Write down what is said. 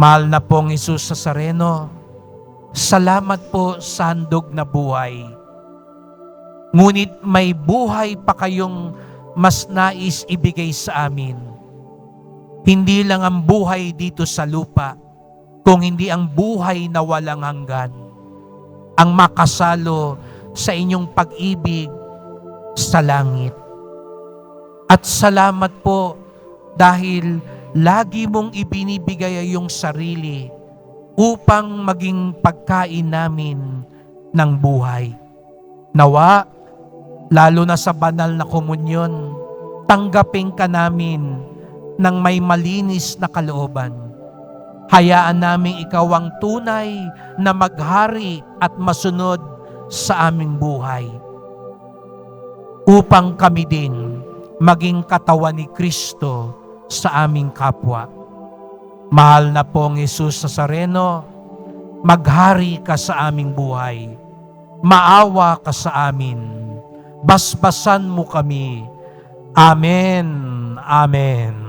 Mahal na pong Isus sa Sareno, salamat po sa handog na buhay. Ngunit may buhay pa kayong mas nais ibigay sa amin. Hindi lang ang buhay dito sa lupa, kung hindi ang buhay na walang hanggan. Ang makasalo sa inyong pag-ibig sa langit. At salamat po dahil lagi mong ibinibigay ang iyong sarili upang maging pagkain namin ng buhay. Nawa, lalo na sa banal na komunyon, tanggapin ka namin ng may malinis na kalooban. Hayaan namin ikaw ang tunay na maghari at masunod sa aming buhay. Upang kami din maging katawan ni Kristo sa aming kapwa. Mahal na pong Jesus Nazareno, maghari ka sa aming buhay. Maawa ka sa amin. Basbasan mo kami. Amen. Amen.